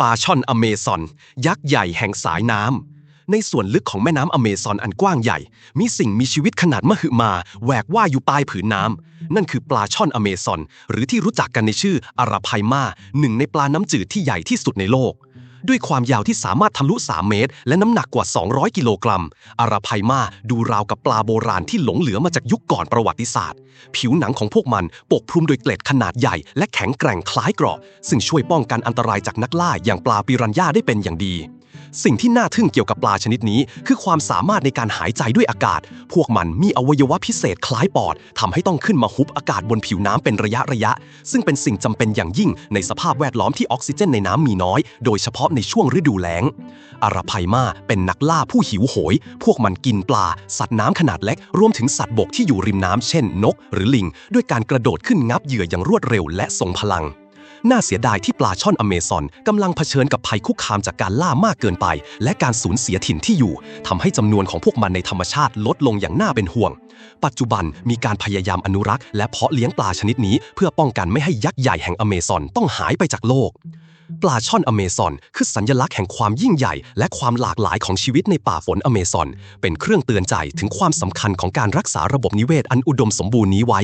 ปลาช่อนอเมซอน ยักษ์ใหญ่แห่งสายน้ำ ในส่วนลึกของแม่น้ำอเมซอนอันกว้างใหญ่ มีสิ่งมีชีวิตขนาดมหึมาแหวกว่ายอยู่ใต้ผืนน้ำ นั่นคือปลาช่อนอเมซอน หรือที่รู้จักกันในชื่ออาราไพมาหนึ่งในปลาน้ำจืดที่ใหญ่ที่สุดในโลก ด้วยความยาวที่สามารถทะลุ 3 เมตร และน้ำหนักกว่า 200 กิโลกรัม อาราไพมาดูราวกับปลาโบราณที่หลงเหลือมาจากยุคก่อนประวัติศาสตร์ ผิวหนังของพวกมันปกคลุมโดยเกล็ดขนาดใหญ่ และแข็งแกร่งคล้ายเกราะ ซึ่งช่วยป้องกันอันตรายจากนักล่าอย่างปลาปิรันย่าได้เป็นอย่างดี สิ่งที่น่าทึ่งเกี่ยวกับปลาชนิดนี้ คือความสามารถในการหายใจด้วยอากาศ พวกมันมีอวัยวะพิเศษคล้ายปอดทำให้ต้องขึ้นมาฮุบอากาศบนผิวน้ำเป็นระยะระยะ ซึ่งเป็นสิ่งจำเป็นอย่างยิ่งในสภาพแวดล้อมที่ออกซิเจนในน้ำมีน้อย โดยเฉพาะในช่วงฤดูแล้ง อาราไพมาเป็นนักล่าผู้หิวโหย พวกมันกินปลา สัตว์น้ำขนาดเล็ก รวมถึงสัตว์บกที่อยู่ริมน้ำเช่น นก หรือลิง ด้วยการกระโดดขึ้นงับเหยื่ออย่างรวดเร็วและทรงพลัง น่าเสียดายที่ปลาช่อนอเมซอนกำลังเผชิญกับภัยคุกคามจากการล่ามากเกินไป และการสูญเสียถิ่นที่อยู่ทำให้จำนวนของพวกมันในธรรมชาติลดลงอย่างน่าเป็นห่วง ปัจจุบันมีการพยายามอนุรักษ์และเพาะเลี้ยงปลาชนิดนี้ เพื่อป้องกันไม่ให้ยักษ์ใหญ่แห่งอเมซอนต้องหายไปจากโลกปลาช่อนอเมซอนคือสัญลักษณ์แห่งความยิ่งใหญ่ และความหลากหลายของชีวิตในป่าฝนอเมซอน เป็นเครื่องเตือนใจถึงความสำคัญของการรักษาระบบนิเวศอันอุดมสมบูรณ์นี้ไว้